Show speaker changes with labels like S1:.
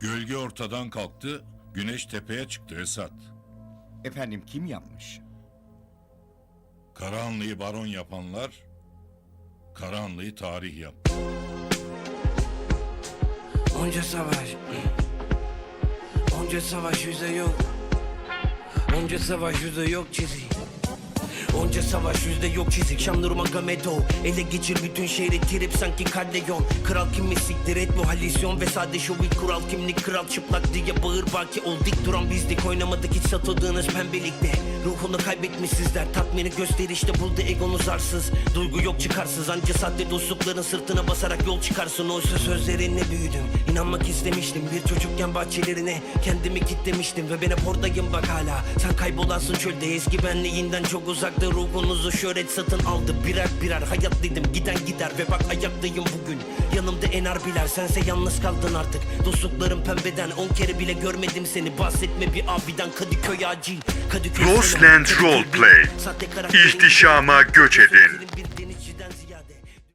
S1: Gölge ortadan kalktı, güneş tepeye çıktı Esat.
S2: Efendim kim yapmış?
S1: Karahanlı'yı baron yapanlar, Karahanlı'yı tarih yap.
S3: Onca savaş Onca savaş yüze yok Onca savaş yüze yok çizik Onca savaş yüzde yok çizik. Şamdurma Gamedo Ele geçir bütün şehri tirip sanki Kalleyon Kral kim mi siktir et bu halüsyon Ve sadece o ilk kural. Kimlik kral çıplak diye bağır baki ol dik duran bizdik. Oynamadık hiç satıldığınız pembelikte Ruhunu kaybetmiş sizler Tatmini gösterişte buldu egonuz arsız Duygu yok çıkarsız. Anca sahte dostlukların sırtına basarak yol çıkarsın. Oysa sözlerinle büyüdüm. İnanmak istemiştim. Bir çocukken bahçelerine Kendimi kitlemiştim. Ve ben hep oradayım bak hala. Sen kaybolansın çölde. Eski benliğinden çok uzakta Ruhunuzu şöhret satın aldı. Birer birer Hayat dedim giden gider. Ve bak ayaktayım bugün. Yanımda en harbiler sense yalnız kaldın artık. Dostluklarım pembeden on kere bile görmedim seni. Bahsetme bir abiden Kadıköy acil. Kadıköy
S4: Lost Land Roleplay. İhtişama göç edin.